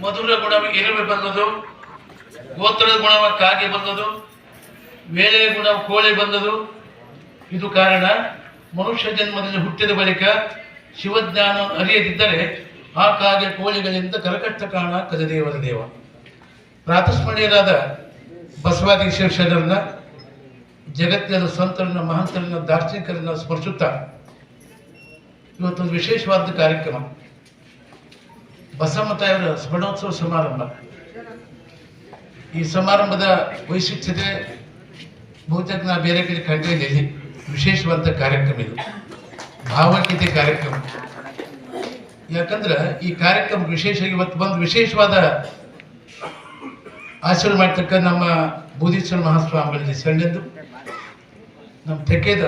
ಮಧುರ ಗುಣವ ಇರುವೆ ಬಂದದು, ಗೋತ್ರದ ಗುಣವ ಕಾಗೆ ಬಂದದು ವೇಳೆಯ ಗುಣ ಕೋಳಿ ಬಂದದು. ಇದು ಕಾರಣ ಮನುಷ್ಯ ಜನ್ಮದಲ್ಲಿ ಹುಟ್ಟಿದ ಬಳಿಕ ಶಿವಜ್ಞಾನ ಅರಿಯದಿದ್ದರೆ ಆ ಕಾಗೆ ಕೋಳಿಗಳಿಂದ ಕರಕಟ್ಟ ಕಾಣ ಕಜದೇವರ ದೇವ. ಪ್ರಾತಸ್ಮರಣೀಯರಾದ ಬಸವಾದಿ ಶೇಷರನ್ನ ಜಗತ್ತಿನ ಸಂತರನ್ನ, ಮಹಂತರನ್ನ, ದಾರ್ಶನಿಕರನ್ನ ಸ್ಮರಿಸುತ್ತಾ ಇವತ್ತೊಂದು ವಿಶೇಷವಾದ ಕಾರ್ಯಕ್ರಮ. ಬಸಮ್ಮ ಸ್ಮರಣೋತ್ಸವ ಸಮಾರಂಭ. ಈ ಸಮಾರಂಭದ ವೈಶಿಷ್ಟ್ಯತೆ ಬಹುತೇಕ ನಾ ಬೇರೆ ಕಡೆ ಕಂಟ್ರಿಯಲ್ಲಿ ವಿಶೇಷವಾದ ಕಾರ್ಯಕ್ರಮ ಇದು. ಭಾವಗೀತೆ ಕಾರ್ಯಕ್ರಮ. ಯಾಕಂದ್ರೆ ಈ ಕಾರ್ಯಕ್ರಮ ವಿಶೇಷವಾಗಿ ಇವತ್ತು ಬಂದು ವಿಶೇಷವಾದ ಆಚರಣೆ ಮಾಡ್ತಕ್ಕ ನಮ್ಮ ಬೂದೀಶ್ವರ ಮಹಾಸ್ವಾಮಿಗಳಲ್ಲಿ ಸಣ್ಣದ್ದು. ನಮ್ಮ ತೆಕ್ಕೇದ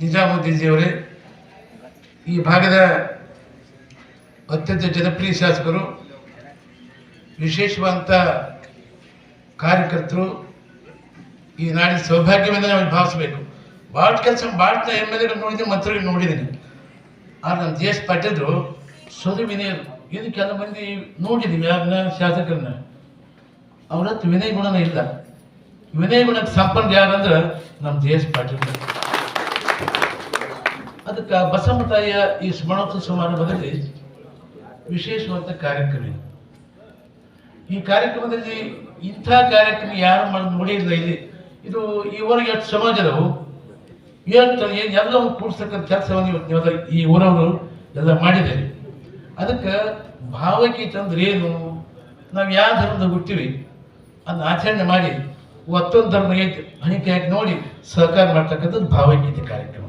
ನಿಜಾಮುದ್ದೀನ್ ಜಿಯವರೇ ಈ ಭಾಗದ ಅತ್ಯಂತ ಜನಪ್ರಿಯ ಶಾಸಕರು ವಿಶೇಷವಾದಂಥ ಕಾರ್ಯಕರ್ತರು, ಈ ನಾಡಿನ ಸೌಭಾಗ್ಯವೆಂದು ನಾವು ಭಾವಿಸಬೇಕು. ಭಾಳ ಕೆಲಸ, ಭಾಳ ಎಂ ಎಲ್ ಎಗಳು ನೋಡಿದ್ದೀನಿ ಮಂತ್ರಿಗಳು ನೋಡಿದ್ದೀನಿ ಆದ್ರೆ ನಮ್ಮ ದೇಶ ಪಟ್ಟಿದ್ರು ಸೊದು ವಿನಯರು. ಇದು ಕೆಲ ಮಂದಿ ನೋಡಿದ್ದೀವಿ ಯಾರನ್ನ, ಶಾಸಕರನ್ನ. ಅವ್ರ ಹತ್ರ ವಿನಯ ಗುಣನೇ ಇಲ್ಲ. ವಿನಯ ಗುಣ ಸಂಪನ್ನ ಯಾರಂದ್ರೆ ನಮ್ಮ ದೇಶ ಪಟ್ಟಿದ್ರು ಅದಕ್ಕೆ ಬಸಮ್ಮ ತಾಯಿಯ ಈ ಸ್ಮರಣೋತ್ಸವ ಸಮಾರಂಭದಲ್ಲಿ ವಿಶೇಷವಾದ ಕಾರ್ಯಕ್ರಮ ಇದು. ಈ ಕಾರ್ಯಕ್ರಮದಲ್ಲಿ ಇಂಥ ಕಾರ್ಯಕ್ರಮ ಯಾರು ಮಾಡಿ, ನೋಡಿಲ್ಲ ಇಲ್ಲಿ. ಇದು ಈವರೆಗೆ ಎಷ್ಟು ಸಮಾಜದವು ಎಷ್ಟು ಏನು ಎಲ್ಲವೂ ಕೂಡಿಸ್ತಕ್ಕಂಥ ಕೆಲಸವನ್ನು ಇವತ್ತು ಈ ಊರವರು ಎಲ್ಲ ಮಾಡಿದ್ದಾರೆ. ಅದಕ್ಕೆ ಭಾವಗೀತ ಅಂದ್ರೆ ಏನು? ನಾವು ಯಾವ ಧರ್ಮದ ಹುಟ್ಟಿವಿ? ಅದನ್ನ ಆಚರಣೆ ಮಾಡಿ, ಮತ್ತೊಂದು ಧರ್ಮ ಐತಿ ಹಣಿಕೆಯಾಗಿ ನೋಡಿ ಸಹಕಾರ ಮಾಡ್ತಕ್ಕಂಥದ್ದು ಭಾವಗೀತೆ ಕಾರ್ಯಕ್ರಮ.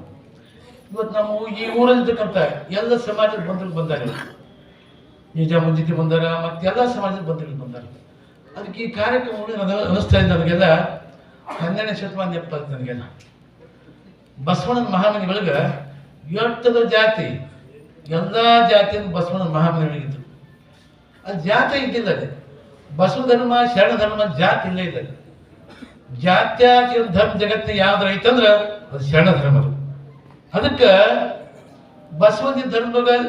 ಇವತ್ತು ನಾವು ಈ ಊರಲ್ಲಿರ್ತಕ್ಕಂಥ ಎಲ್ಲ ಸಮಾಜದ ಬಂದಾರೆ. ನಿಜಾಮುದ್ದೀತಿ ಬಂದಾರ ಮತ್ತೆ ಎಲ್ಲ ಸಮಾಜದ ಬಂಧುಗಳು ಬಂದಾರ. ಅದಕ್ಕೆ ಈ ಕಾರ್ಯಕ್ರಮಗಳು ಅನಿಸ್ತಾ ಇದೆ ನನಗೆಲ್ಲ ಹನ್ನೆರಡನೇ ಶತಮಾನ ಎಪ್ಪತ್ತು ನನಗೆಲ್ಲ. ಬಸವಣ್ಣನ ಮಹಾಮನಿಗಳಿಗೆ ಎಷ್ಟದ ಜಾತಿ, ಎಲ್ಲ ಜಾತಿಯನ್ನು ಬಸವಣ್ಣನ ಮಹಾಮನಿಗಳಿಗಿದ್ದು ಅದು ಜಾತಿ ಇದ್ದಿಲ್ಲ ಅದು ಬಸವ ಧರ್ಮ, ಶರಣ ಧರ್ಮ ಜಾತಿ ಇಲ್ಲ ಇಲ್ಲ ಜಾತ್ಯಾತಿ ಧರ್ಮ ಜಗತ್ತಿನ ಯಾವ್ದು ಐತಂದ್ರೆ ಅದು ಶರಣ ಧರ್ಮ ಅದು. ಅದಕ್ಕೆ ಬಸವನ ಧರ್ಮದಾಗ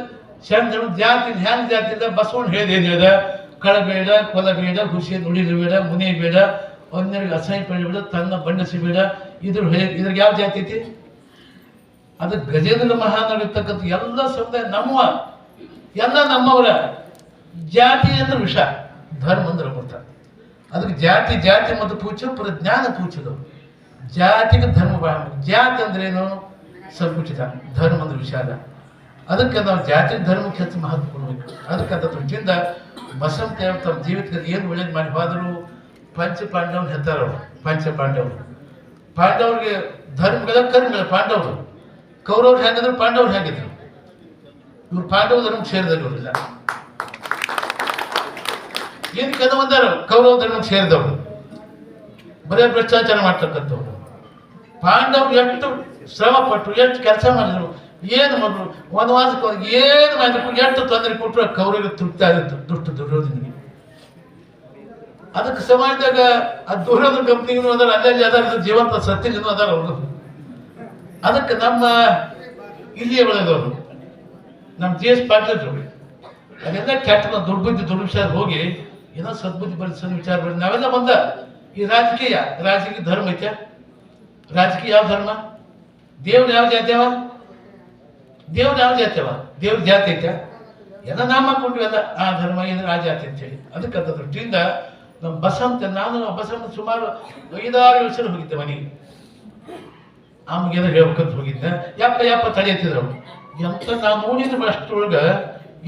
ಧರ್ಮ ಜಾತಿ ಹ್ಯಾಂಗ ಜಾತಿ ಇಲ್ಲ ಬಸವಣ್ಣ ಹೇಳಿದ ಕಳ ಬೇಡ ಕೊಲ ಕಳಬೇಡ ಕೊಲಬೇಡ ಹುಸಿ ಬೇಡ, ಮುನಿ ಬೇಡ, ಒಂದರಿಗೆ ಅಸಹ್ಯ ಪಡಬೇಡ ತನ್ನ ಬಣ್ಣಿಸಿ ಬೇಡ. ಇದ್ರ ಇದ್ರಿಗೆ ಯಾವ ಜಾತಿ ಐತಿ? ಅದು ಗಜೇಂದ್ರ ಮಹಾನ್ ಎಲ್ಲ ಸಮುದಾಯ ನಮ್ಮ, ಎಲ್ಲ ನಮ್ಮವರ. ಜಾತಿ ಅಂದ್ರೆ ವಿಷ, ಧರ್ಮ ಅಂದ್ರೆ ಅಮೃತ. ಅದಕ್ಕೆ ಜಾತಿ ಜಾತಿ ಮತ್ತು ಪೂಜೆ ಪ್ರಜ್ಞಾನ ಜ್ಞಾನ ಪೂಜದು ಜಾತಿಗೆ ಧರ್ಮ. ಜಾತಿ ಅಂದ್ರೆ ಏನು? ಸಂಕುಚಿತ. ಧರ್ಮ ಅಂದ್ರೆ ವಿಷಾದ. ಅದಕ್ಕೆ ನಾವು ಜಾತಿ ಧರ್ಮಕ್ಕೆ ಹೆಚ್ಚು ಮಹತ್ವ ಕೊಡಬೇಕು. ಅದಕ್ಕೆ ಅದ್ರ ದೃಷ್ಟಿಯಿಂದ ಬಸವಂತ ತಮ್ಮ ಜೀವಿತದಲ್ಲಿ ಏನು ಒಳ್ಳೇದು ಮಾಡಿ ಹೋದರೂ ಪಂಚ ಪಾಂಡವನ ಹೆತ್ತಾರವರು ಪಂಚ ಪಾಂಡವರು ಪಾಂಡವರಿಗೆ ಧರ್ಮಗಳ ಕರ್ಮಗಳ, ಪಾಂಡವರು. ಕೌರವ್ರು ಹೇಗಿದ್ರು, ಪಾಂಡವ್ರು ಹೇಗಿದ್ರು. ಇವ್ರು ಪಾಂಡವ ಧರ್ಮಕ್ಕೆ ಸೇರಿದವರು ಇವರೆಲ್ಲ ಏನು ಕೆಲವೊಂದಾರು ಕೌರವ ಧರ್ಮಕ್ಕೆ ಸೇರಿದವರು. ಬರೇ ಭ್ರಷ್ಟಾಚಾರ ಮಾಡ್ತಕ್ಕಂಥವ್ರು. ಪಾಂಡವ್ರು ಎಷ್ಟು ಶ್ರಮ ಪಟ್ಟರು ಎಷ್ಟು ಕೆಲಸ ಮಾಡಿದ್ರು ಏನು ಮಗಳು ವನವಾಸಕ್ಕೆ ಹೋಗಿ ಏನು ಮಾಡಿದ್ರು ಎಷ್ಟು ತೊಂದರೆ ಕೊಟ್ಟರು ಕೌರಿಗೆ ತೃಪ್ತಿ ಆಗಿತ್ತು. ದುಷ್ಟು ದುರ್ಯೋಧನಿಗೆ ಅದಕ್ಕೆ ಸಮಾಜದಾಗ ಆ ದುರ್ಯೋಧನ ಕಂಪ್ನಿಗೂ ಅದಾರ, ಅಲ್ಲಲ್ಲಿ ಅದಾರ ಜೀವಂತ ಸತ್ಯಗೂ ಅದಾರ ಅವರು. ಅದಕ್ಕೆ ನಮ್ಮ ಇಲ್ಲಿಯ ಒಳಗವರು ನಮ್ಮ ಜಿ ಎಸ್ ಪಾಟೀಲ್ರು ಅದೆಲ್ಲ ಕೆಟ್ಟ ದುರ್ಬುದ್ಧಿ, ದುರ್ವಿಚಾರ ಹೋಗಿ, ಏನೋ ಸದ್ಬುದ್ಧಿ ಬರೆಸೋ ವಿಚಾರ ಬರೀ ನಾವೆಲ್ಲ ಬಂದ ಈ ರಾಜಕೀಯ ರಾಜಕೀಯ ಧರ್ಮ ಐತೆ. ರಾಜಕೀಯ ಯಾವ ಧರ್ಮ? ದೇವ್ರು ಯಾವ ಜಾತಿ ಅವ? ದೇವ್ರು ಯಾವ ಜಾತಿ ಅವ? ದೇವ್ರ ಜಾತಿ ಐತ? ಎಲ್ಲ ನಾಮ ಎಲ್ಲ ಆ ಧರ್ಮ, ಏನು ಆ ಜಾತಿ ಅಂತೇಳಿ ಅದಕ್ಕೆ ಅದ್ರ ದೃಷ್ಟಿಯಿಂದ ನಮ್ಮ ಬಸಂತ, ನಾನು ಬಸವಂತ ಸುಮಾರು ಐದಾರು ವರ್ಷ ಹೋಗಿದ್ದೆ ಮನೆಗೆ. ಆಮೇಲೆ ಹೇಳ್ಬೇಕಂತ ಹೋಗಿದ್ದೆ. ಯಪ್ಪ ಯಪ್ಪ, ತಡೆ ಎತ್ತಿದ್ರು ಎಂತ ನಾ ನೋಡಿದ್ರು ಅಷ್ಟೊಳಗ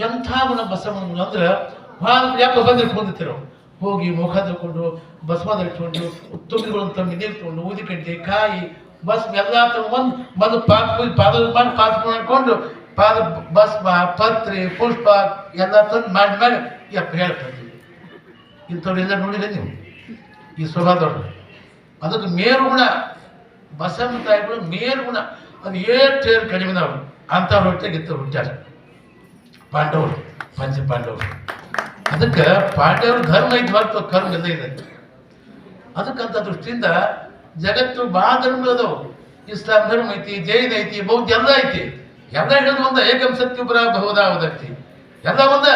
ಎಂಥ ನಮ್ಮ ಬಸವನ ಅಂದ್ರೆ ಭಾಳ ಯಪ್ಪ ಬಂದ್ರೆ ಕುಂದಿತ್ತಿರೋ ಹೋಗಿ ಮುಖ ತಗೊಂಡು ಬಸವ ಇಟ್ಕೊಂಡು ತುಂಬಿಗಳು ತಮ್ಮ ನೀರು ತಗೊಂಡು ಊದಿ ಕಡ್ಡಿ ಕಾಯಿ ಬಸ್ ಎಲ್ಲ ತಗೊಂಡು ಬಂದು ಪಾದ ಪೂಜೆ ಪಾದ ಮಾಡಿ ಪಾದ ಮಾಡ್ಕೊಂಡು ಪಾದ ಬಸ್ ಪತ್ರಿ, ಪುಷ್ಪ ಎಲ್ಲ ತಂದು ಮಾಡಿದ್ಮೇಲೆ ಯಪ್ಪ ಹೇಳ್ತೀವಿ ಇಂಥವ್ರೆಲ್ಲ ನೋಡಿದ್ರೆ ನೀವು? ಈ ಸ್ವಭಾವದವ್ರು. ಅದಕ್ಕೆ ಮೇರುಗುಣ, ಬಸವನ ತಾಯಿಗಳು ಮೇರುಗುಣ. ಗುಣ ಅದು ಏರ್ ಕಡಿಮೆ ನಾವು. ಅಂಥವ್ರ ಹೊಟ್ಟೆಗೆ ಇತ್ತು ಹುಟ್ಟಾರ ಪಾಂಡವರು, ಪಂಚ ಪಾಂಡವರು. ಅದಕ್ಕೆ ಪಾಂಡವರು ಧರ್ಮ ಐತಿ ಹೊರತು ಕರ್ಮ ಎಲ್ಲ ಇದೆ ಅದಕ್ಕಂಥ ದೃಷ್ಟಿಯಿಂದ ಜಗತ್ತು ಭಾಳ ಧರ್ಮಗಳದವು ಇಸ್ಲಾಂ ಧರ್ಮ ಐತಿ, ಜೈನ ಐತಿ, ಬೌದ್ಧ ಎಲ್ಲ ಐತಿ. ಎಲ್ಲ ಹೇಳೋದು ಒಂದ ಏಕಂ ಸತ್ಯುಪರ ಬಹುದಾವದಕ್ತಿ ಎಲ್ಲ ಒಂದ.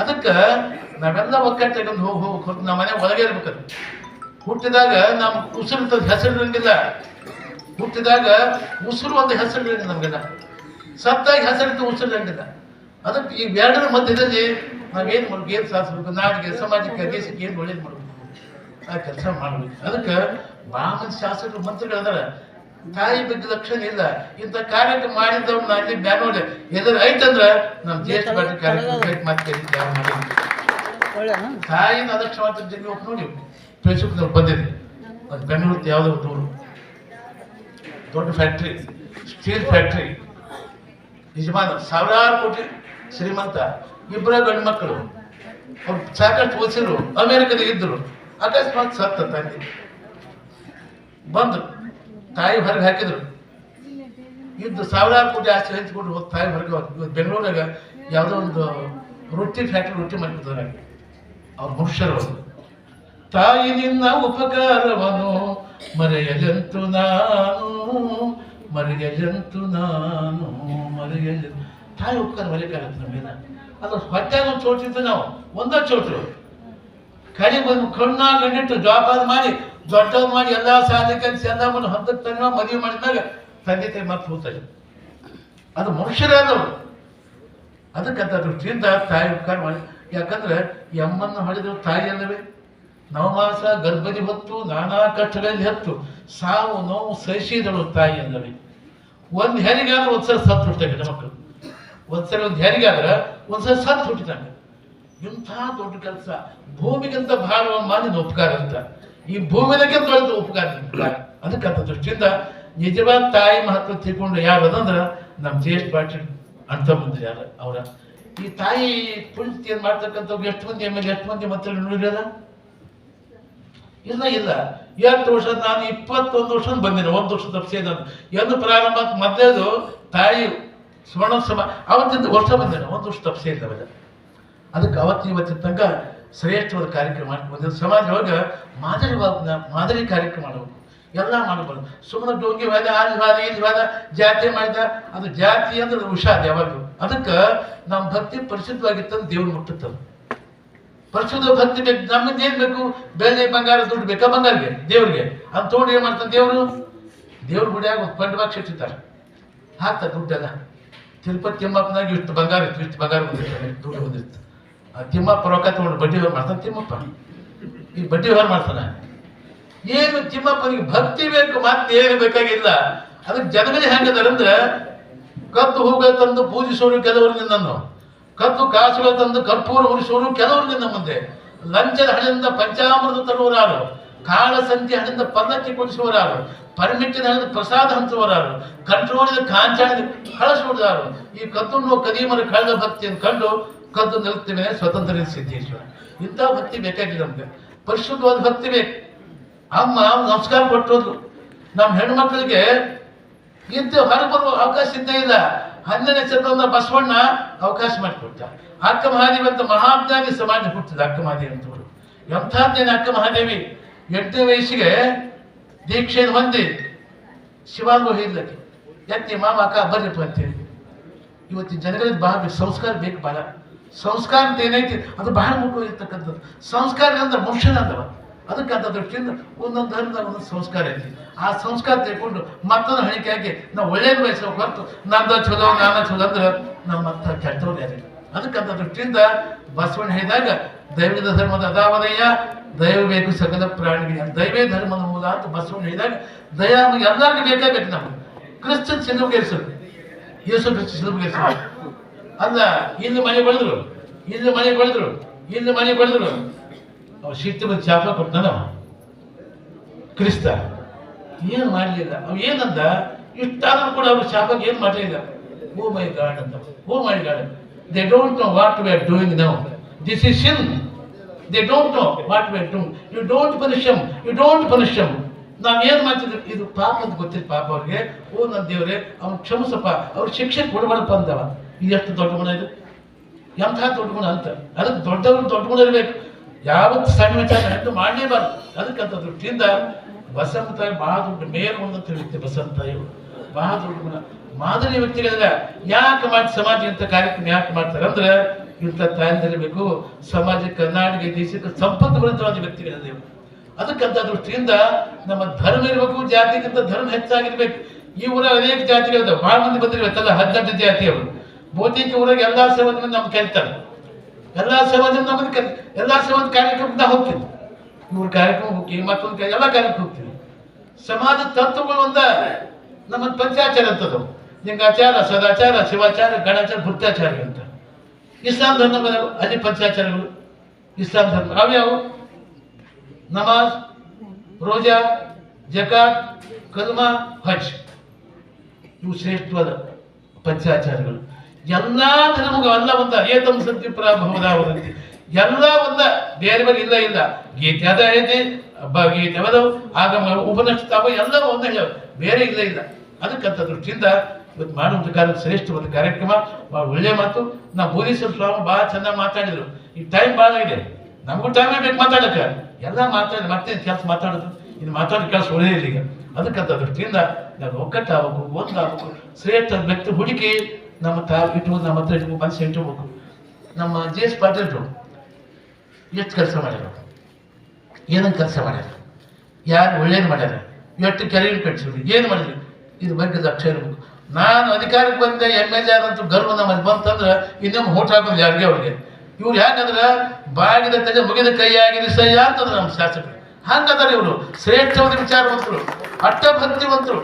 ಅದಕ್ಕೆ ನಾವೆಲ್ಲ ಒಕ್ಕಟ್ಟಿಗೊಂಡು ಹೋಗಿ ಹೋಗಿ ನಮ್ಮ ಮನೆ ಒಳಗೆ ಇರ್ಬೇಕದು. ಹುಟ್ಟಿದಾಗ ನಮ್ಮ ಉಸಿರು ಹೆಸರು ಇರಂಗಿಲ್ಲ ಹುಟ್ಟಿದಾಗ ಉಸಿರು ಒಂದು ಹೆಸರು ಇರಂಗಿಲ್ಲ ನಮಗೆಲ್ಲ. ಸತ್ತಾಗ ಹೆಸರಿದ್ದು ಉಸಿರು ಇರಂಗಿಲ್ಲ ಅದಕ್ಕೆ ಈ ಎರಡರ ಮಧ್ಯದಲ್ಲಿ ನಾವೇನು ಮಾಡ್ಬೇಕು ಏನು ಸಾಧಿಸ್ಬೇಕು? ನಾಡಿಗೆ, ಸಮಾಜಕ್ಕೆ, ದೇಶಕ್ಕೆ ಏನು ಒಳ್ಳೇದು ಮಾಡ್ಬೇಕು? ಆ ಕೆಲಸ ಮಾಡ್ಬೇಕು. ಅದಕ್ಕೆ ಬ್ರಾಹ್ಮಣ ಶಾಸಕರು ಮಂತ್ರಿಗಳು ಅದಾರ ತಾಯಿ ಬಗ್ಗೆ ಲಕ್ಷಣ ಇಲ್ಲ. ಇಂಥ ಕಾರ್ಯಕ್ಕೆ ಮಾಡಿದ್ದವ್ ನಾ ಅಲ್ಲಿ ಬ್ಯಾನೋಡೆ ಎದುರು ಐತಂದ್ರೆ ನಮ್ಮ ದೇಶ ಬಗ್ಗೆ ಕಾರ್ಯಕ್ರಮ ಮತ್ತೆ ತಾಯಿನ ಅದಕ್ಷವಾದ ಜನ ಹೋಗಿ ನೋಡಿ. ಫೇಸ್ಬುಕ್ನಲ್ಲಿ ಬಂದಿದೆ ಅದು ಬೆಂಗಳೂರು ಯಾವುದೋ ಒಂದು ಊರು. ದೊಡ್ಡ ಫ್ಯಾಕ್ಟ್ರಿ ಸ್ಟೀಲ್ ಫ್ಯಾಕ್ಟ್ರಿ. ಯಜಮಾನ ಸಾವಿರಾರು ಕೋಟಿ ಶ್ರೀಮಂತ. ಇಬ್ಬರ ಗಂಡು ಮಕ್ಕಳು. ಅವ್ರು ಸಾಕಷ್ಟು ಓದಿಸಿದ್ರು. ಅಮೇರಿಕದಾಗ ಇದ್ದರು. ಅಕಸ್ಮಾತ್ ಸತ್ತ ತಂದೆ ಬಂದ್ರು ತಾಯಿ ಹೊರಗೆ ಹಾಕಿದ್ರು. ಇದ್ದು ಸಾವಿರಾರು ಕೋಟಿ ಆಸ್ತಿ ಹಂಚಿಕೊಂಡು ಹೋದ್ ತಾಯಿ ಹೊರಗೆ. ಬೆಂಗಳೂರಾಗ ಯಾವುದೋ ಒಂದು ರೊಟ್ಟಿ ಫ್ಯಾಕ್ಟ್ರಿ ರೊಟ್ಟಿ ಮಾಡಿಬಿಡ್ತಾರೆ ಅವ್ರು ಮನುಷ್ಯರು ತಾಯಿ ನಿನ್ನ ಉಪಕಾರವನು, ಮರೆಯಲೆಂತು ನಾನು ಮರೆಯಲೆಂತು ನಾನು, ಮರೆಯಲೆ. ತಾಯಿ ಉಪಕಾರ ಮರೆಯಕ್ಕಾಗತ್ತೆ ನಮ್ಮೇನ ಅದ್ರ ಹೊಟ್ಟೆ ಒಂದು ಚೋಟು ಇತ್ತು ನಾವು, ಒಂದೇ ಚೋಟು. ಕಡಿ ಬಂದು ಕಣ್ಣಾಗ ಗಂಡಿಟ್ಟು ಮಾಡಿ, ದೊಡ್ಡವ್ರು ಮಾಡಿ ಎಲ್ಲ ಸಾಧಕ ಎಲ್ಲ ಹತ್ತು ಹಂತಕ್ಕೆ ತಂದ ಮದುವೆ ಮಾಡಿದಾಗ ತಂದೆ ತಾಯಿ ಮತ್ತೆ ಹೋಗ್ತಾರೆ ಅದು ಮನುಷ್ಯರಾದವರು ಅದಕ್ಕಂತ ದೃಷ್ಟಿಯಿಂದ ತಾಯಿ ಉಪಕಾರ ಮಾಡಿ. ಯಾಕಂದ್ರೆ ಎಮ್ಮನ್ನು ಹೊಡೆದ್ರು ತಾಯಿ ಅಲ್ಲವೇ? ನವಮಾಸ ಗರ್ಭದಿ ಹೊತ್ತು, ನಾನಾ ಕಷ್ಟಗಳಲ್ಲಿ ಹತ್ತು, ಸಾವು, ನೋವು, ಸಹಿಸಿದಳು ತಾಯಿ ಅಲ್ಲವೇ? ಒಂದು ಹೆರಿಗಾದ್ರೆ ಒಂದ್ಸಲ ಸತ್ತು ಹುಟ್ಟಾಗ ಮಕ್ಕಳು ಒಂದ್ಸಲ ಒಂದು ಹೆರಿಗಾದ್ರೆ ಒಂದ್ಸಲ ಸತ್ತು ಹುಟ್ಟಿದಂಗೆ. ಇಂಥ ದೊಡ್ಡ ಕೆಲಸ. ಭೂಮಿಗಿಂತ ಬಹಳ ಮಾಡಿದ ಉಪಕಾರ ಅಂತ. ಈ ಭೂಮಿದಕ್ಕಿಂತ ದೊಡ್ಡ ಉಪಕಾರ ಉಪಕಾರ ಅಂತ ದೃಷ್ಟಿಯಿಂದ ನಿಜವಾದ ತಾಯಿ ಮಹತ್ವ ತಿಳ್ಕೊಂಡು ಯಾರು ಅದಂದ್ರ ನಮ್ಮ ಜ್ಯೇಷ್ಠ ಪಾಟೀಲ್ ಅಂತ ಮುಂದೆ ಯಾರು ಅವರ. ಈ ತಾಯಿ ಪುಣ್ಯತಿ ಏನ್ ಮಾಡ್ತಕ್ಕಂಥವ್ರು ಎಷ್ಟು ಮಂದಿ ಎಂ ಎಲ್ ಎಷ್ಟು ಮಂದಿ ಮತ್ತೆ ನೋಡಿರಲ್ಲ ಇಲ್ಲ ಇಲ್ಲ. ಎಷ್ಟು ವರ್ಷ ನಾನು ಇಪ್ಪತ್ತೊಂದು ವರ್ಷ ಬಂದಿನಿ ಒಂದು ವರ್ಷ ತಪ್ಪಿಸಿ ಎಂದು ಪ್ರಾರಂಭ ಮೊದಲೇದು ತಾಯಿ ಸ್ವರ್ಣೋತ್ಸವ ಅವತ್ತಿಂದ ವರ್ಷ ಬಂದೇನೆ ಒಂದು ವರ್ಷ ತಪ್ಪಿಸಿ ಇಲ್ಲ ಅದಕ್ಕೆ ಅವತ್ತು ಇವತ್ತಿನ ತನಕ ಶ್ರೇಷ್ಠವಾದ ಕಾರ್ಯಕ್ರಮ ಮಾಡ್ಕೊಂಡು ಸಮಾಜ ಒಳಗೆ ಮಾದರಿ ಮಾದರಿ ಕಾರ್ಯಕ್ರಮ ಮಾಡಬೇಕು. ಎಲ್ಲ ಮಾಡಬಾರ್ದು ಸುಮ್ಮನೆ ಡೋಂಗಿ ವಾದ ಅಲ್ಲಿ ವಾದ ಇಲ್ಲಿ ವಾದ ಜಾತಿ ಮಾಡಿದ, ಅದು ಜಾತಿ ಅಂದ್ರೆ ಹುಷಾರ್ ಯಾವಾಗಲೂ. ಅದಕ್ಕೆ ನಮ್ಮ ಭಕ್ತಿ ಪರಿಶುದ್ಧವಾಗಿತ್ತಂದು ದೇವ್ರು ಮುಟ್ಟುತ್ತದು. ಪರಿಶುದ್ಧ ಭಕ್ತಿ ಬೇಕು, ನಮ್ಮಿಂದ ಏನ್ ಬೇಕು? ಬೆಳೆ ಬಂಗಾರ, ದುಡ್ಡು ಬೇಕಾ? ಬಂಗಾರಿಗೆ, ದೇವ್ರಿಗೆ. ಅದು ತೋಡಿ ಏನು ಮಾಡ್ತಾನೆ ದೇವರು? ದೇವ್ರ ಗುಡಿಯಾಗ ಒಂದು ಪಂಡ್ ಹಾಕ್ತಾರೆ ದುಡ್ಡೆಲ್ಲ. ತಿರುಪತಿ ತಿಮ್ಮಪ್ಪನಾಗ ಇಷ್ಟು ಬಂಗಾರ ಇತ್ತು, ಇಷ್ಟು ಬಂಗಾರ ಬಂದಿರ್ತಾನೆ ದುಡ್ಡು ಬಂದಿರ್ತ ಆ ತಿಮ್ಮಪ್ಪ ರೊಕ್ಕ ತಗೊಂಡು ಬಡ್ಡಿ ವ್ಯವಹಾರ ಮಾಡ್ತಾನೆ ತಿಮ್ಮಪ್ಪ. ಈ ಬಡ್ಡಿ ವ್ಯವಹಾರ ಮಾಡ್ತಾನೆ. ಏನು ತಿಮ್ಮಪ್ಪನಿಗೆ ಭಕ್ತಿ ಬೇಕು ಮತ್ತೆ ಏನು ಬೇಕಾಗಿಲ್ಲ. ಅದಕ್ಕೆ ಜನಗಳೇ ಹೆಂಗದಾರಂದ್ರೆ ಕತ್ತು ಹೂಗಳು ತಂದು ಪೂಜಿಸೋರು ಕೆಲವರು ನಿನ್ನನ್ನು. ಕತ್ತು ಕಾಸುಗಳು ತಂದು ಕರ್ಪೂರ ಉರಿಸೋರು ಕೆಲವರು ನಿನ್ನ ಮುಂದೆ ಲಂಚದ ಹಣದಿಂದ ಪಂಚಾಮೃತ ತರುವರಾರು ಕಾಳ ಸಂತಿ ಹಣದಿಂದ ಪಲ್ಲಕ್ಕಿ ಕೊಡಿಸುವರಾರು ಪರ್ಮಿಟ್ಟಿನ ಹಣದ ಪ್ರಸಾದ ಹಂಚುವರಾರು ಕಂಟ್ರೋಲಿದ ಕಾಂಚಾಣದ ಕಳಿಸುವುದಾರು ಈ ಕತ್ತು ಕದೀಮರ ಕಳೆದ ಭಕ್ತಿಯನ್ನು ಕಂಡು ಕದ್ದು ನಿಲ್ತೇವೆ ಸ್ವತಂತ್ರ ಸಿದ್ಧೇಶ್ವರ ಇಂಥ ಭಕ್ತಿ ಬೇಕಾಗಿದೆ ನಮ್ಗೆ. ಪರಿಶುದ್ಧವಾದ ಭಕ್ತಿ ಬೇಕು. ಅಮ್ಮ ನಮಸ್ಕಾರ ಕೊಟ್ಟೋದು ನಮ್ಮ ಹೆಣ್ಮಕ್ಳಿಗೆ ಇಂಥ ಹೊರಗೆ ಬರುವ ಅವಕಾಶ ಇದ್ದೇ ಇಲ್ಲ. ಹನ್ನೆರಡನೇ ಶತಮಾನ ಬಸವಣ್ಣ ಅವಕಾಶ ಮಾಡಿಕೊಟ್ಟ. ಅಕ್ಕ ಮಹಾದೇವಿ ಅಂತ ಮಹಾಜ್ಞಾನಿ ಸಮಾಜ ಹುಟ್ಟಿದ ಅಕ್ಕ ಮಹಾದೇವಿ ಅಂತವರು. ಎಂಥದ್ದೇನೆ ಅಕ್ಕ ಮಹಾದೇವಿ? ಎಂಟನೇ ವಯಸ್ಸಿಗೆ ದೀಕ್ಷೆಯನ್ನು ಹೊಂದಿ ಶಿವಾಂಗ ಹೇಳಿದ್ದಕ್ಕೆ ಎತ್ತಿ, ಮಾಮ, ಅಕ್ಕ ಬರ್ರಿಪ್ಪ ಅಂತೇಳಿ. ಇವತ್ತಿನ ಜನಗಳಿಗೆ ಬಹಳ ಸಂಸ್ಕಾರ ಬೇಕು ಬಹಳ ಸಂಸ್ಕಾರ ಅಂತ ಏನೈತಿ? ಅದು ಬಹಳ ಮುಖ್ಯವಾಗಿರ್ತಕ್ಕಂಥದ್ದು. ಸಂಸ್ಕಾರ ಅಂದ್ರೆ ಮನುಷ್ಯನ ಅಂದವ ಅದಕ್ಕಂತ ದೃಷ್ಟಿಯಿಂದ ಒಂದೊಂದು ಧರ್ಮದಾಗ ಒಂದೊಂದು ಸಂಸ್ಕಾರ ಐತಿ. ಆ ಸಂಸ್ಕಾರ ತಿಳ್ಕೊಂಡು ಮತ್ತೊಂದು ಹಣಿಕೆ ಹಾಕಿ ನಾವು ಒಳ್ಳೇದು ಬಯಸೋ ಹೊರತು ನಂದ ಚಲೋ, ನಾನ ಚಲೋ ಅಂದ್ರೆ ನಮ್ಮ ಅಂತ ಕೆಟ್ಟವ್ರು ಯಾರಿಲ್ಲ ಅದಕ್ಕಂತ ದೃಷ್ಟಿಯಿಂದ ಬಸವಣ್ಣ ಹೇಳಿದಾಗ, ದೈವದ ಧರ್ಮದ ಅದಾವದಯ್ಯ, ದೈವ ಬೇಕು ಸಕಲ ಪ್ರಾಣಿಗಳಿಗೆ ದೈವೇ ಧರ್ಮದ ಮೂಲ ಅಂತ ಬಸವಣ್ಣ ಹೇಳಿದಾಗ, ದಯ ನಮಗೆ ಎಲ್ಲರಿಗೂ ಬೇಕಾಗಬೇಕು ಬೇಕು ನಮಗೆ. ಕ್ರಿಶ್ಚಿಯನ್ ಸಿಲುಬೆಗೆಸರು ಯೇಸು ಕ್ರಿಸ್ತ ಸಿಲುಬೆಗೆಸರು ಅಲ್ಲ ಇಲ್ಲಿ ಮನೆ ಬೆಳೆದ್ರು ಇಲ್ಲಿ ಮನೆ ಬೆಳೆದ್ರು ಇಲ್ಲಿ ಮನೆ ಬೆಳೆದ್ರು ಅವ ಶಿಟ್ಟಿ ಬಂದು ಶಾಪ ಕೊಟ್ಟನ ಕ್ರಿಸ್ತ, ಏನು ಮಾಡಲಿಲ್ಲ? ಅವ ಏನಂದ? ಇಷ್ಟಾದ್ರೂ ಕೂಡ ಅವ್ರ ಶಾಪಕ್ಕೆ ಏನು ಮಾಡಲಿಲ್ಲ? ಓ ಮೈ ಗಾಡ್ ಅಂತ. ಓ my god. They don't know what we are doing now this is sin they don't know what we are doing you don't punish them you don't punish them ನಾವು ಏನು ಮಾಡ್ತಿದ್ವಿ ಇದು ಪಾಪ ಅಂತ ಗೊತ್ತಿಲ್ಲ ಪಾಪ ಅವ್ರಿಗೆ. ಓ ನನ್ನ ದೇವ್ರೆ, ಅವ್ನು ಕ್ಷಮಿಸಪ್ಪ. ಅವ್ರ ಶಿಕ್ಷೆ ಕೊಡಬಾರಪ್ಪ ಅಂತವ ಇದು ಎಷ್ಟು ದೊಡ್ಡ ಗುಣ ಇದು. ಎಂಥ ದೊಡ್ಡ ಗುಣ ಅಂತ? ಅದಕ್ಕೆ ದೊಡ್ಡವರು ದೊಡ್ಡ ಗುಣ ಇರಬೇಕು. ಯಾವತ್ತು ಸಣ್ಣ ವಿಚಾರ ಹೆಣ್ಣು ಮಾಡಲೇಬಾರ್ದು. ಅದಕ್ಕಂತ ದೃಷ್ಟಿಯಿಂದ ಬಸಂತ ತಾಯಿ ಬಹಳ ದೊಡ್ಡ ಮೇಲ್ ಅಂತ ವ್ಯಕ್ತಿ ಬಸಂತ ಇವರು. ದೊಡ್ಡ ಗುಣ ಮಾದರಿ ವ್ಯಕ್ತಿಗಳಿಂದ ಯಾಕೆ ಮಾಡಿ ಸಮಾಜ ಇಂಥ ಕಾರ್ಯಕ್ರಮ ಯಾಕೆ ಮಾಡ್ತಾರೆ ಅಂದ್ರೆ ಇಂಥ ತಾಯಂದಿರಬೇಕು ಸಮಾಜ ಕರ್ನಾಟಕ, ದೇಶಕ್ಕೆ ಸಂಪತ್ಭರಿತವಾದ ಇವರು. ಅದಕ್ಕಂತ ದೃಷ್ಟಿಯಿಂದ ನಮ್ಮ ಧರ್ಮ ಇರಬೇಕು, ಜಾತಿಗಿಂತ ಧರ್ಮ ಹೆಚ್ಚಾಗಿರ್ಬೇಕು. ಈ ಊರ ಅನೇಕ ಜಾತಿಗಳಿದ್ದಾವೆ. ಬಹಳ ಮಂದಿ ಬಂದಿರ್ಬೇಕಲ್ಲ ಹದಿನೆಂಟು ಜಾತಿ ಅವರು ಬಹುತೇಕ ಊರಾಗ ಎಲ್ಲಾ ಸೇವಾದಿಂದ ನಮ್ಗೆ ಕರಿತಾರೆ. ಎಲ್ಲಾ ಸೇವಾದಿಂದ ನಮ್ಮನ್ನ ಕರಿ ಎಲ್ಲಾ ಸೇವಾದ ಕಾರ್ಯಕ್ರಮದ ಹೋಗ್ತೀವಿ. ಇವ್ರ ಕಾರ್ಯಕ್ರಮ ಹೋಗ್ತೀವಿ ಮತ್ತೊಂದು ಎಲ್ಲ ಕಾರ್ಯಕ್ರಮ ಹೋಗ್ತೀವಿ. ಸಮಾಜ ತತ್ವಗಳು ಒಂದ ನಮ್ಮ ಪಂಚಾಚಾರ ಅಂತದ್ದು ಲಿಂಗಾಚಾರ, ಸದಾಚಾರ, ಶಿವಾಚಾರ, ಗಣಾಚಾರ ಭಕ್ತಾಚಾರ ಅಂತ. ಇಸ್ಲಾಂ ಧರ್ಮದ ಅಲ್ಲಿ ಪಂಚಾಚಾರಗಳು. ಇಸ್ಲಾಂ ಧರ್ಮ ಅವ್ಯಾವು ನಮಾಜ್, ರೋಜಾ, ಜಕಾತ್, ಕಲ್ಮಾ, ಹಜ್. ಇವು ಶ್ರೇಷ್ಠವಾದ ಪಂಚಾಚಾರಗಳು. ಎಲ್ಲಾ ಧರ್ಮಗಳು ಅಲ್ಲ ಒಂದ, ಏತಂ ಸತ್ಯ ಪ್ರಭವದ ವದಂತಿ ಎಲ್ಲ ಒಂದ, ಬೇರೆ ಬೇರೆ ಇಲ್ಲ ಇಲ್ಲ. ಗೀತೆ ಅದ ಐತಿ ಗೀತೆ ಅದವು ಆಗಮ ಉಪನಿಷತ್ ಅವ ಎಲ್ಲ ಒಂದ ಹೇಳ ಬೇರೆ ಇಲ್ಲ ಇಲ್ಲ. ಅದಕ್ಕಂತ ದೃಷ್ಟಿಯಿಂದ ಇವತ್ತು ಮಾಡುವಂಥ ಕಾರ್ಯ ಒಂದು ಕಾರ್ಯಕ್ರಮ. ಭಾಳ ಒಳ್ಳೆ ಮಾತು. ನಾ ಬೋಧೀಶ್ವರ ಸ್ವಾಮಿ ಭಾಳ ಚೆನ್ನಾಗಿ ಮಾತಾಡಿದ್ರು. ಈ ಟೈಮ್ ಭಾಳ ಇದೆ. ನಮಗೂ ಟೈಮೇ ಬೇಕು ಮಾತಾಡಕ್ಕೆ ಎಲ್ಲ ಮಾತಾಡಿ ಮತ್ತೆ ಕೆಲಸ ಮಾತಾಡೋದು? ಇದು ಮಾತಾಡೋ ಕೆಲಸ ಒಳ್ಳೆಯ ಇಲ್ಲ ಈಗ. ಅದಕ್ಕಂತ ದೃಷ್ಟಿಯಿಂದ ನಾವು ಒಗ್ಗಟ್ಟಾಗಬೇಕು, ಒಂದಾಗಬೇಕು. ಶ್ರೇಷ್ಠ ವ್ಯಕ್ತಿ ಹುಡುಕಿ ನಮ್ಮ ತಾವು ನಮ್ಮ ಹತ್ರ ಇಟ್ಟು ಮನಸ್ಸು ಇಟ್ಕೋಬೇಕು ನಮ್ಮ ಜೆ ಎಸ್ ಪಾಟೀಲ್ರು ಎಷ್ಟು ಕೆಲಸ ಮಾಡ್ಯಾರ? ಏನಂತ ಕೆಲಸ ಮಾಡ್ಯಾರ? ಯಾರು ಒಳ್ಳೇದು ಮಾಡ್ಯಾರ? ಎಷ್ಟು ಕೆರೆಯನ್ನು ಕಟ್ಟಿಸಿದ್ರು? ಏನು ಮಾಡಿದ್ರು? ಇದ್ರ ಬಗ್ಗೆ ದಕ್ಷ ಇರಬೇಕು. ನಾನು ಅಧಿಕಾರಕ್ಕೆ ಬಂದೆ, ಎಂ ಎಲ್ ಎ ಆದಂತೂ ಗರ್ವ ನಮ್ಮಲ್ಲಿ ಬಂತಂದ್ರೆ ಇನ್ನೊಮ್ಮೆ ಹೋಟ್ ಹಾಕೋದು ಯಾರಿಗೆ ಅವ್ರಿಗೆ? ಇವ್ರು ಯಾಕಂದ್ರೆ ಬಾಗಿದ ತೆಗೆ ಮುಗಿದ ಕೈ ಆಗಿದೆ ಸಯ್ಯ ಅಂತಂದ್ರೆ ನಮ್ಮ ಶಾಸಕರು. ಹಂಗದಾರೆ ಇವರು. ಶ್ರೇಷ್ಠವಾದ ವಿಚಾರವಂತರು ಅಟ್ಟ ಭಕ್ತಿವಂತರು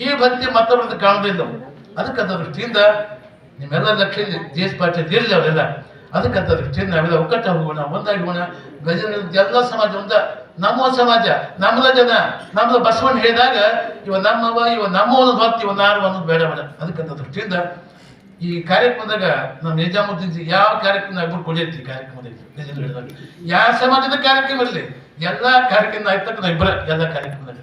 ಈ ಭಕ್ತಿ ಮತ್ತೊಂದು ಕಾಣೋದಿಲ್ಲ ಅದಕ್ಕಂತ ದೃಷ್ಟಿಯಿಂದ ನಿಮ್ಮೆಲ್ಲ ಲಕ್ಷ್ಯ ದೇಶ ಪಾಟೀಲ್ ಇರಲಿ ಅವರೆಲ್ಲ ಅದಕ್ಕಂತ ದೃಷ್ಟಿಯಿಂದ ನಾವೆಲ್ಲ ಒಕ್ಕಟ್ಟ ಹೋಗೋಣ ಒಂದಾಗಿ ಹೋಗೋಣ ಗಜನ ಎಲ್ಲ ಸಮಾಜ ಒಂದ. ನಮ್ಮ ಸಮಾಜ ನಮ್ಮದ ಜನ ನಮ್ಮದು ಬಸವಣ್ಣ ಹೇಳಿದಾಗ, ಇವ ನಮ್ಮವ ಇವ ನಮ್ಮವನ ಹೊತ್ತು ಇವ ನಾರು ಅನ್ನೋದು ಬೇಡ ಬೇಡ. ಅದಕ್ಕಂತ ದೃಷ್ಟಿಯಿಂದ ಈ ಕಾರ್ಯಕ್ರಮದಾಗ ನಮ್ಮ ನಿಜಾಮುದ್ದೀನ್ ಯಾವ ಕಾರ್ಯಕ್ರಮ ಇಬ್ಬರು ಕೊಡಿರ್ತೀವಿ ಕಾರ್ಯಕ್ರಮದಲ್ಲಿ. ಯಾವ ಸಮಾಜದ ಕಾರ್ಯಕ್ರಮ ಇರಲಿ, ಎಲ್ಲ ಕಾರ್ಯಕ್ರಮ ಆಯ್ತಕ್ಕ ಇಬ್ಬರ ಎಲ್ಲ ಕಾರ್ಯಕ್ರಮದಾಗ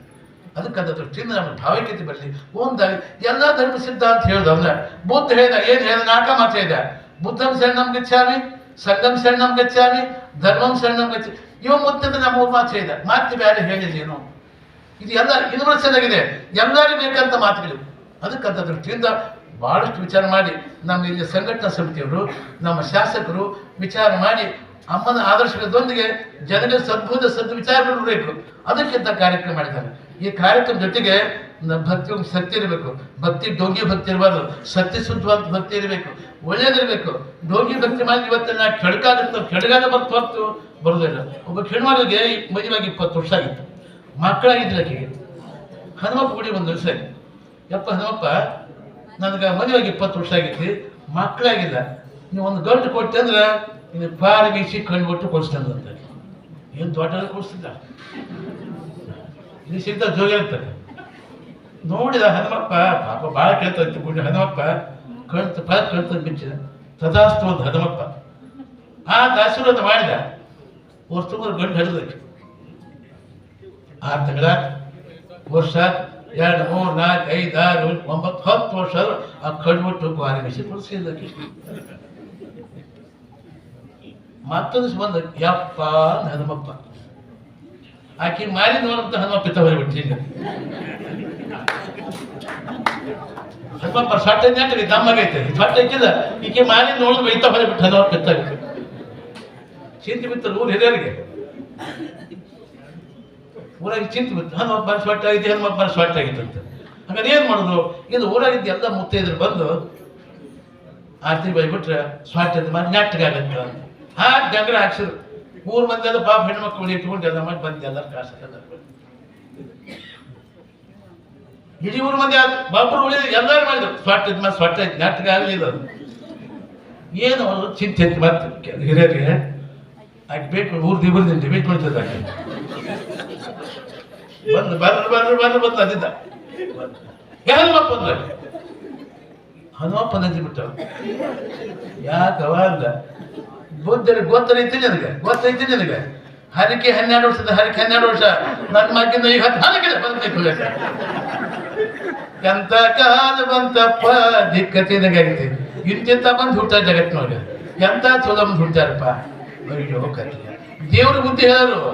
ಅದಕ್ಕಂತ ದೃಷ್ಟಿಯಿಂದ ನಮ್ಗೆ ಭಾವೈಕ್ಯತೆ ಬರಲಿ. ಒಂದಾಗಿ ಎಲ್ಲ ಧರ್ಮ ಸಿದ್ಧ ಅಂತ ಹೇಳಿದವಲ್ಲ. ಬುದ್ಧ ಹೇಳ್ದ ಏನ್ ಹೇಳ್ದ ನಾಲ್ಕ ಮಾತ್ರ ಇದೆ ಬುದ್ಧಂ ಶರಣಂ ಗಚ್ಚಾಮಿ ಸಂಗಂ ಶರಣಂ ಗಚ್ಚಾಮಿ ಧರ್ಮಂ ಶರಣಂ ಗಚ್ಚಿ ಇವ ಮುದ್ದ ನಮ್ಮ ಮಾತು ಮಾತ್ರ ಮತ್ತೆ ಬೇರೆ ಹೇಳಿದೇನು ಇದು ಎಲ್ಲ ಇದು ಆಗಿದೆ ಎಲ್ಲರಿಗೂ ಬೇಕಂತ ಮಾತುಗಳು. ಅದಕ್ಕಂತ ದೃಷ್ಟಿಯಿಂದ ಭಾಳಷ್ಟು ವಿಚಾರ ಮಾಡಿ ನಮ್ಮ ಇಲ್ಲಿ ಸಂಘಟನಾ ಸಮಿತಿಯವರು, ನಮ್ಮ ಶಾಸಕರು ವಿಚಾರ ಮಾಡಿ ಅಮ್ಮನ ಆದರ್ಶಗಳೊಂದಿಗೆ ಜನರಿಗೆ ಸದ್ಭುತ ಸದ್ವಿಚಾರಗಳು ಬೇಕು ಅದಕ್ಕಿಂತ ಕಾರ್ಯಕ್ರಮ ಮಾಡಿದ್ದಾರೆ. ಈ ಕಾರ್ಯಕ್ರಮ ಜೊತೆಗೆ ಭಕ್ತಿ ಸತ್ಯ ಇರಬೇಕು. ಭಕ್ತಿ ಡೋಗಿ ಭಕ್ತಿ ಇರಬಾರ್ದು. ಸತ್ಯ ಶುದ್ಧವಾದ ಭಕ್ತಿ ಇರಬೇಕು. ಒಳ್ಳೇದಿರಬೇಕು. ಡೋಗಿ ಭಕ್ತಿ ಮಾಡಿ ಇವತ್ತು ನಾ ಕೆಡಕಾಗುತ್ತೆ ಕೆಡಗಾದ ಬರ್ತು ಹೊತ್ತು ಬರೋದಿಲ್ಲ. ಒಬ್ಬ ಹೆಣ್ಮಗಳಿಗೆ ಮದುವೆಯಾಗಿ ಇಪ್ಪತ್ತು ವರ್ಷ ಆಗಿತ್ತು. ಮಕ್ಕಳಾಗಿದ್ದಿಲ್ಲ ಆಕೆಗೆ. ಹನುಮಪ್ಪ ಗುಡಿ ಒಂದು ದಿವಸ ಯಪ್ಪ ಹನುಮಪ್ಪ, ನನಗೆ ಮದುವೆಗೆ ಇಪ್ಪತ್ತು ವರ್ಷ ಆಗೈತಿ ಮಕ್ಕಳಾಗಿಲ್ಲ. ನೀವು ಒಂದು ಗಂಟು ಕೊಟ್ಟೆ ಅಂದ್ರೆ ಇದು ಪಾರ ಬೀಸಿ ಕಣ್ಣು ಕೊಟ್ಟು ಅಂತ ಏನು ದೊಡ್ಡ ಕೊಡಿಸ್ತಿಲ್ಲ ಇದು ಜೋಗಿ ಇರ್ತದೆ ನೋಡಿದ ಹನುಮಪ್ಪ, ಪಾಪ ಭಾಳ ಕೇಳ್ತಂತೆ ಗುಡಿ ಹನುಮಪ್ಪ ಕಣ್ತು ಪಾದ ಕಳ್ತ ಬಿಚ್ಚಿದ ತದಾಸ್ತು ಒಂದು ಹನುಮಪ್ಪ. ಆ ಆಶೀರ್ವಾದ ಮಾಡಿದ. ವರ್ಷ ಗಂಡು ಹಿಡಿದಕ್ಕೆ ಆರು ತಿಂಗಳ, ವರ್ಷ, ಎರಡು, ಮೂರು, ನಾಲ್ಕು, ಐದು, ಆರು, ಒಂಬತ್ತು, ಹತ್ತು ವರ್ಷ ಆ ಕಣ್ಬಿಟ್ಟು ವಾರಿ ಬಿಸಿ ಕೊಡಿಸಿದ್ದಕ್ಕೆ ಮತ್ತೊಂದು ಬಂದ, ಯಪ್ಪ ಹನುಮಪ್ಪ. ಆಕೆ ಮಾರಿ ನೋಡಂತ ಹನುಮಪ್ಪ ಪಿತ್ತ ಹೊರಬಿಟ್ಟು ಈಗ ಹನುಮಪ್ಪ ಸೊಟ್ಟ ನೆಟ್ಟರಿ ದಮ್ಮಾಗೈತೆ ಸೊಟ್ಟ ಇಕ್ಕಿಲ್ಲ ಈಕೆ ಮಾರಿ ನೋಡಿದ್ರು ಬೈತ ಹೊರಬಿಟ್ಟು ಹನುಮಪ್ಪ ಪಿತ್ತ ಚಿಂತೆ ಬಿತ್ತಲ್ಲ ಊರು ಹಿರಿಯರಿಗೆ? ಊರಾಗಿ ಚಿಂತೆ ಬಿತ್ತು. ಹನುಮಪ್ಪ ಸ್ವಟ್ಟ ಐತಿ ಹನುಮಪ್ಪ ಆಗಿತ್ತು ಅಂತ. ಹಾಗಾದ್ರೆ ಏನು ಮಾಡಿದ್ರು ಇದು ಊರಾಗಿದ್ದ ಎಲ್ಲ ಮುತ್ತೈದರು ಬಂದು ಆರ್ತಿ ಬೈಬಿಟ್ರೆ ಸ್ವಾಟ್ ಮಾಡಿ ನೆಟ್ಟಗಾಗತ್ತ ಹಾಕಿ ಜಂಗ್ರೆ ಹಾಕ್ಸಿದ್ರು. ಊರ್ ಮಂದಿ ಎಲ್ಲ ಪಾಪ ಹೆಣ್ಮಕ್ಳು ಇಟ್ಕೊಂಡು ಎಲ್ಲ ಮಾಡಿ ಬಂದು ಎಲ್ಲರ ಕಾಸು ಇಡೀ ಮೂರು ಮಂದಿ ಬಾಬ್ರು ಉಳಿದ ಎಲ್ಲರೂ ಮಾಡಿದ್ರು. ಸ್ವಟ್ಟ ಮಾಡಿ ಸ್ವಟ್ಟ ಐತಿ ನೆಟ್ಟಗಾಗಲಿಲ್ಲ ಅದು. ಏನು ಅವರು ಚಿಂತೆ ಮತ್ತೆ ಹಿರಿಯರಿಗೆ. ಆಕೆ ಬೇಕು ಊರು ದಿಬ್ಬರದಿಂದ ಡಿಬೇಟ್ ಮಾಡ್ತದೆ ಆಕೆ ಬಂದು ಬರ್ರು ಬರ್ರು ಬರ್ರು ಬಂದು ಅದಿದ್ದ ಹನುಮಪ್ಪ ಅಂದ್ರೆ ಹನುಮಪ್ಪ ನಂಜಿ ಬಿಟ್ಟ ಯಾಕವ ಅಂದ? ಬುದ್ಧರಿಗೆ ಗೊತ್ತೈತಿ ನಿನಗೆ ಗೊತ್ತೈತಿ ನಿನಗೆ. ಹರಿಕೆ ಹನ್ನೆರಡು ವರ್ಷದ ಹರಿಕೆ ಹನ್ನೆರಡು ವರ್ಷ ನನ್ನ ಮಗಿಂದ ಈಗ ಹತ್ತು ಹರಕೆ ಬಂದೈತಿ ಎಂತ ಕಾಲ ಬಂತಪ್ಪ, ದಿಕ್ಕತಿ ನಗೈತಿ ಇಂತಿಂತ ಬಂದು ಹುಡ್ತಾರೆ ಜಗತ್ತಿನೊಳಗೆ ಎಂತ ಚಲೋ ಬಂದು ಹುಟ್ಟಾರಪ್ಪ. ಅಯ್ಯೋ ದೇವ್ರ ಬುದ್ಧಿ ಹೇಳೋರು.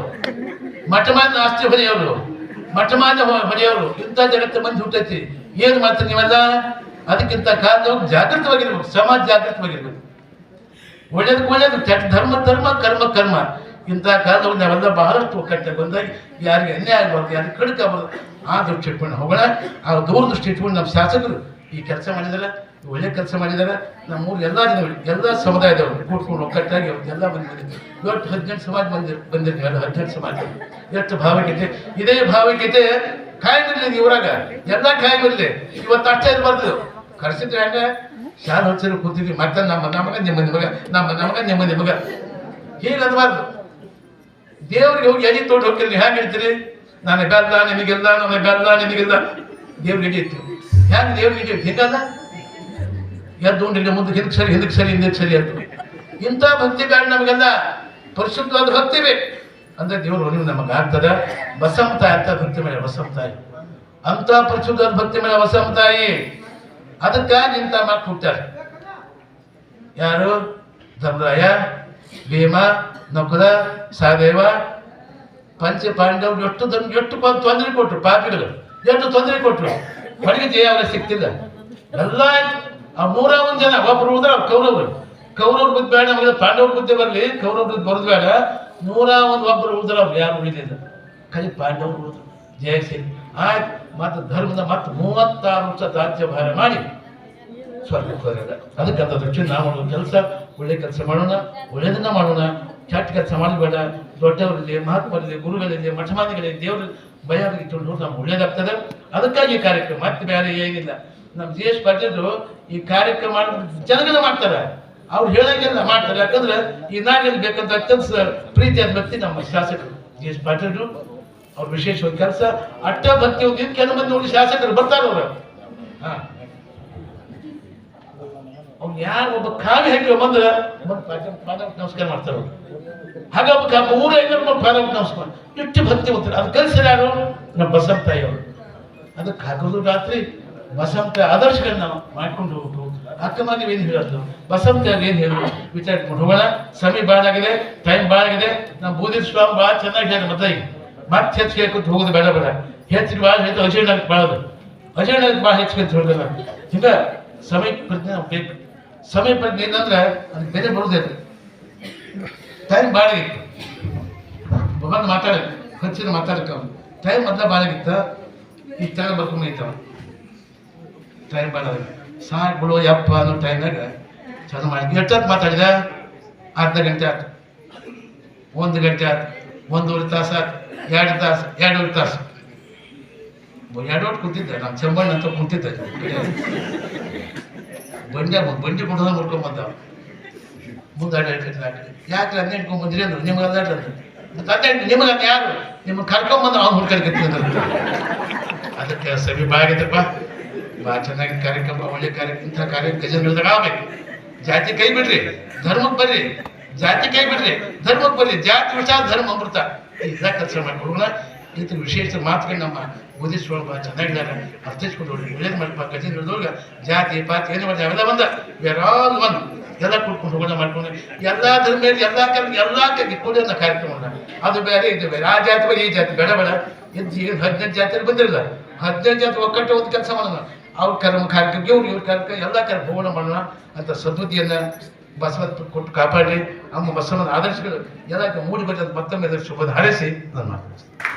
ಮಠ ಮಾದ ಆಸ್ತಿ ಹೊಡೆಯವರು ಮಠ ಮಾದ ಹೊಡೆಯವರು ಇಂಥ ಜಗತ್ತು ಬಂದು ಹುಟ್ಟೈತಿ. ಏನು ಮಾತ್ರ ನೀವೆಲ್ಲ? ಅದಕ್ಕಿಂತ ಕಾಲದವ್ರು ಜಾಗೃತವಾಗಿರ್ಬೇಕು. ಸಮಾಜ ಜಾಗೃತವಾಗಿರ್ಬೇಕು. ಒಳ್ಳೇದಕ್ಕೆ ಒಳ್ಳೇದು ಕೆಟ್ಟ ಧರ್ಮ ಧರ್ಮ, ಕರ್ಮ ಕರ್ಮ. ಇಂಥ ಕಾಲದಲ್ಲಿ ನಾವೆಲ್ಲ ಬಹಳಷ್ಟು ಒಕ್ಕಟ್ಟೆ ಬಂದಾಗ ಯಾರಿಗೆ ಅನ್ಯಾಯ ಆಗಬಾರ್ದು, ಯಾರಿಗೆ ಆಗಬಾರ್ದು. ಆ ದೃಷ್ಟಿ ಇಟ್ಕೊಂಡು ಹೋಗೋಣ. ಆ ದೂರದೃಷ್ಟಿ ಇಟ್ಕೊಂಡು ನಮ್ಮ ಶಾಸಕರು ಈ ಕೆಲಸ ಮಾಡಿದಾರೆ ಒಳ್ಳೆ ಕೆಲಸ ಮಾಡಿದ್ದಾರೆ. ನಮ್ಮ ಊರು ಎಲ್ಲ ಜನಗಳು, ಎಲ್ಲ ಸಮುದಾಯದವರು ಕೂತ್ಕೊಂಡು ಒಕ್ಕಟ್ಟಾಗಿ ಎಲ್ಲ ಬಂದಿದ್ದೀವಿ ಬಂದಿದ್ದು ಇವತ್ತು ಹದಿನೆಂಟು ಸಮಾಜ ಬಂದಿರ್ ಬಂದಿರ್ತೀವಿ ಅಲ್ಲ ಹದಿನೆಂಟು ಸಮಾಜ. ಎಷ್ಟು ಭಾವೈಕ್ಯತೆ ಇದೇ ಭಾವೈಕ್ಯತೆ ಕಾಯಿ ಬರಲಿ ಊರಾಗ. ಎಲ್ಲ ಕಾಯಿ ಬರಲಿ ಇವತ್ತು ಅಷ್ಟೇ ಇರಬಾರ್ದು. ಕರೆಸಿದ್ರೆ ಹಂಗ? ಶಾಲೆ ಹಚ್ಚಿರು ಕೂತಿದ್ವಿ ಮತ್ತೆ ನಮ್ಮ ನಮಗ ನೆಮ್ಮದಿ ಮಗ, ನಮ್ಮ ನಮಗ ನೆಮ್ಮದಿ ಮಗ. ಹೀಗೆ ಅನ್ಬಾರ್ದು ದೇವ್ರಿಗೆ ಹೋಗಿ ಎಡಿ ತೋಟ ಹೋಗ್ತೀರಿ ಹ್ಯಾಂಗ ಹೇಳ್ತೀರಿ? ನಾನು ಬೆಲ್ಲ, ನಿಮಗೆಲ್ಲ ನನ್ನ ಬೆಲ್ಲ, ನಿಮಗಿಲ್ಲ. ದೇವ್ರಿಗೆ ಇತ್ತು. ಹ್ಯಾಂಗ ದೇವ್ರಿಗೆ ಎಡಿ ಹಿಂಗಲ್ಲ? ಎದ್ದು ಮುಂದಕ್ಕೆ ಹಿಂದಕ್ಕೆ ಸರಿ ಹಿಂದಕ್ಕೆ ಸರಿ ಹಿಂದಕ್ಕೆ ಸರಿ ಅಂತ. ಇಂಥ ಭಕ್ತಿ ಬೇಡ ನಮಗೆಲ್ಲ. ಪರಿಶುದ್ಧವಾದ ಭಕ್ತಿ ಬೇಕು. ಅಂದ್ರೆ ದೇವರು ಒಲಿವು ನಮಗೆ ಆಗ್ತದ? ಬಸಮತಾಯಿ ಅಂತ ಭಕ್ತಿ ಮೇಳ ಬಸಮತಾಯಿ ಅಂತ ಪರಿಶುದ್ಧವಾದ ಭಕ್ತಿ ಮೇಲೆ ಬಸಮತಾಯಿ ಅದಕ್ಕಾಗಿ ನಿಂತ ಮಾತು ಹುಟ್ಟಾರೆ ಯಾರು? ಧರ್ಮರಾಯ, ಭೀಮ, ನಕುಲ ಸಹದೇವ ಪಂಚ ಪಾಂಡವ್ ಎಷ್ಟು ಎಷ್ಟು ತೊಂದರೆ ಕೊಟ್ರು, ಪಾಪಿಗಳು. ಎಷ್ಟು ತೊಂದರೆ ಕೊಟ್ರು? ಹೊರಗೆ ಜಯ ಅವರ ಸಿಕ್ತಿಲ್ಲ ಎಲ್ಲ ಆ ಮೂರ ಒಂದು ಜನ, ಒಬ್ರು ಅವ್ರು ಕೌರವರು. ಕೌರವ್ರ ಬುದ್ಧಿ ಬೇಡ ನಮಗೆ ಪಾಂಡವ್ರ ಬುದ್ಧಿ ಬರಲಿ. ಕೌರವ್ರ ಬುದ್ಧಿ ಬರೋದು ಬೇಡ. ನೂರ ಒಂದು ಒಬ್ಬರು ಉಳಿದ್ರ ಅವ್ರು ಯಾರು ಉಳಿದಿಲ್ಲ. ಕಲಿ ಪಾಂಡವರು ಜಯ ಸಿಂಗ್ ಆಯ್ತು. ಮತ್ತೆ ಧರ್ಮದ ಮತ್ತೆ ಮೂವತ್ತಾರು ವರ್ಷ ರಾಜ್ಯಭಾರ ಮಾಡಿ ಸ್ವರ್ಗಕ್ಕೆ ಹೋದಾಗ ಅದಕ್ಕೆ ದೃಷ್ಟಿ ನಾವು ಮಾಡೋ ಕೆಲಸ, ಒಳ್ಳೆ ಕೆಲಸ ಮಾಡೋಣ ಒಳ್ಳೆಯದನ್ನ ಮಾಡೋಣ. ಕೆಟ್ಟ ಕೆಲಸ ಮಾಡಬೇಡ. ದೊಡ್ಡವರಲ್ಲಿ ಮಹಾತ್ಮರಲ್ಲಿ ಗುರುಗಳಲ್ಲಿ ಮಠಮಾದಿಗಳಲ್ಲಿ ದೇವರು ಭಯ ಇಟ್ಟು ನಮ್ಗೆ ಒಳ್ಳೇದಾಗ್ತದೆ. ಅದಕ್ಕಾಗಿ ಕಾರ್ಯಕ್ರಮ. ಮತ್ತೆ ಬೇರೆ ಏನಿಲ್ಲ. ನಮ್ಮ ಜಿ ಎಸ್ ಈ ಕಾರ್ಯಕ್ರಮ ಜನಗಳ ಮಾಡ್ತಾರೆ. ಅವ್ರು ಹೇಳಂಗಿಲ್ಲ ಮಾಡ್ತಾರೆ. ಯಾಕಂದ್ರೆ ಈ ನಾಗಲ್ಲಿ ಬೇಕಂತ ಅತ್ಯಂತ ಪ್ರೀತಿಯಾದ ವ್ಯಕ್ತಿ ನಮ್ಮ ಶಾಸಕರು. ಜಿ ಎಸ್ ಅವ್ರ ವಿಶೇಷವಾದ ಕೆಲಸ ಅಟ್ಟ ಭಕ್ತಿ ಹೋಗಿ ಕೆಲವು ಮಂದಿ ನೋಡಿ ಶಾಸಕರು ಬರ್ತಾರೆ ಅವರು. ಅವ್ನು ಯಾರು ಒಬ್ಬ ಕಾವಿ ಹಾಕಿ ಬಂದ್ರೆ ಬಂದು ಪಾದ- ಪಾದಕ್ಕೆ ನಮಸ್ಕಾರ ಮಾಡ್ತಾರೆ ಹಾಗೆ ಒಬ್ಬ ಕಾ ಊರ ಐನೂರು ಪಾದಕ್ಕೆ ನಮಸ್ಕಾರ. ಇಷ್ಟು ಭಕ್ತಿ ಹೋಗ್ತಾರೆ ಅದು ಕಲಿಸಿದ ಯಾರು? ನಮ್ಮ ಬಸಮ್ಮ ತಾಯಿ ಅವರು. ಅದಕ್ಕೆ ಹಾಕೋದು ರಾತ್ರಿ ಬಸಂತ ಆದರ್ಶಗಳನ್ನ ನಾವು ಮಾಡ್ಕೊಂಡು ಹೋಗ್ಬೇಕು ಅಕ್ಕ ಮಾದೇವಿ ಏನು ಹೇಳೋದು ಬಸಂತ ಏನು ಹೇಳೋದು ವಿಚಾರ ಸಮಯ ಭಾಳ ಆಗಿದೆ ಟೈಮ್ ಭಾಳ ಆಗಿದೆ ನಮ್ಮ ಬೂದಿ ಸ್ವಾಮಿ ಭಾಳ ಚೆನ್ನಾಗಿ ಹೇಳಿ ಮತ್ತೆ. ಮತ್ತೆ ಹೆಚ್ಚಿಗೆ ಕೇಳ್ಕೊತ ಹೋಗೋದು ಬೇಡ ಬೇಡ. ಹೆಚ್ಚಿಗೆ ಭಾಳ ಹೆಚ್ಚು ಅಜೀರ್ಣ ಭಾಳದು ಅಜೀರ್ಣ ಭಾಳ ಹೆಚ್ಚಿಗೆ ಹೋಗೋದು ಹಿಂಗ ಸಮಯ ಪ್ರಜ್ಞೆ ಬೇಕು. ಸಮಯ ಪ್ರಜ್ಞೆ ಏನಂದ್ರೆ ಅದಕ್ಕೆ ಬೇರೆ ಬರುವುದಿಲ್ಲ ಟೈಮ್ ಭಾಳ ಆಗಿತ್ತು ಬಂದು ಮಾತಾಡಕ್ಕೆ ಹಚ್ಚಿದ ಮಾತಾಡಕ್ಕೆ ಅವನು ಟೈಮ್ ಮೊದಲ ಭಾಳ ಈ ಈಗ ಬರ್ಕೊಂಡು ಬರ್ಕೊಂಡೈತವ ಟೈಮ್ ಭಾಳ ಸಾಕು ಬಿಡು, ಯಪ್ಪ ಅನ್ನೋ ಟೈಮ್ನಾಗ ಚಲೋ ಮಾಡಿ. ಎಷ್ಟೊತ್ತು ಮಾತಾಡಿದ? ಅರ್ಧ ಗಂಟೆ ಆಯ್ತು ಒಂದು ಗಂಟೆ ಆಯ್ತು ಒಂದೂವರೆ ತಾಸು, ಎರಡು ತಾಸು, ಎರಡೂವರೆ ತಾಸು. ಎರಡು ಹೊಟ್ಟು ಕುಂತಿದ್ದೆ ನಮ್ಮ ಚೆಂಬಣ್ಣ ಅಂತ ಕುಂತಿದ್ದೆ. ಬಂಡೆ ಬಂಡಿ ಕುಡಿದ ಮುಡ್ಕೊಂಬಂದ ಮುಂದೆ ಯಾಕೆ ಅದನ್ನ ಇಟ್ಕೊಂಬಂದ್ರಿ ಅಂದ್ರು? ನಿಮ್ಗೆ ಅಂದ್ರು. ಮತ್ತೆ ಅದೇ ನಿಮಗೆ ಅದ ಯಾರು? ನಿಮ್ಮನ್ನ ಕರ್ಕೊಂಬಂದು ಅವ್ನು ಹುಡ್ಕರ್ಕತ್ತಿದ್ರು ಅದಕ್ಕೆ ಸಭೆ ಬಾಗಿದ್ದಪ್ಪ ಭಾಳ ಚೆನ್ನಾಗಿ ಕಾರ್ಯಕ್ರಮ, ಒಳ್ಳೆ ಕಾರ್ಯಕ್ರಮ ಇಂಥ ಕಾರ್ಯ ಆಗ್ಬೇಕು. ಜಾತಿ ಕೈ ಬಿಡ್ರಿ ಧರ್ಮಕ್ಕೆ ಬರ್ರಿ. ಜಾತಿ ಕೈ ಬಿಡ್ರಿ. ಧರ್ಮಕ್ಕೆ ಬರ್ರಿ. ಜಾತಿ ವಿಚಾರ ಧರ್ಮ, ಅಮೃತ. ಇದ ಕೆಲಸ ಮಾಡ್ಕೊಡೋಣ ಇದಕ್ಕೆ ವಿಶೇಷ ಮಾತುಗಳು ನಮ್ಮ ಓದಿಸ್ಕೊಂಡು ಭಾಳ ಚೆನ್ನಾಗಿದ್ದಾರೆ ಅರ್ಥೈಸ್ಕೊಂಡು ಹೋಗಿ ಒಳ್ಳೇದು ಮಾಡಪ್ಪ ಗಜೇಂದ್ರದೊಳಗೆ ಜಾತಿ, ಪಾತಿ, ಏನು ಮಾಡಿದೆ ಅವೆಲ್ಲ ಬಂದ. ಬೇರೆ ಒಂದು ಎಲ್ಲ ಕುಡ್ಕೊಂಡು ಹೋಗೋಣ ಮಾಡ್ಕೊಂಡು ಎಲ್ಲ ಧರ್ಮ ಎಲ್ಲ ಕೆಲ, ಎಲ್ಲ ಕೂಡಿ ಅನ್ನೋ ಕಾರ್ಯಕ್ರಮ ಅದು ಬೇರೆ, ಇದು ಬೇರೆ. ಆ ಜಾತಿ ಬೇರೆ, ಈ ಜಾತಿ ಬೇಡ ಬೇಡ. ಇದು ಈಗ ಹದಿನೆಂಟು ಜಾತಿಯಲ್ಲಿ ಬಂದಿರಲ್ಲ. ಹದಿನೆಂಟು ಜಾತಿ ಒಕ್ಕಟ್ಟು ಒಂದು ಕೆಲಸ ಮಾಡೋಣ. ಅವ್ರ ಕರ್ಮ ಕಾರ್ಯಕ್ರಮ ಇವ್ರು, ಇವ್ರ ಕಾರ್ಯಕ್ರಮ ಎಲ್ಲ ಕಾರ್ಯ ಹೋಗೋಣ ಮಾಡೋಣ ಅಂತ ಸದ್ಬುದ್ಧಿಯನ್ನ ಬಸವ ಕೊಟ್ಟು ಕಾಪಾಡಿ ನಮ್ಮ ಬಸವನ ಆದರ್ಶಗಳು ಎಲ್ಲ ಮೂಡಿ ಬರ್ತದೆ ಮತ್ತೊಮ್ಮೆ ಶುಭ ಹಾರೈಸಿ ನಾನು ಮಾತು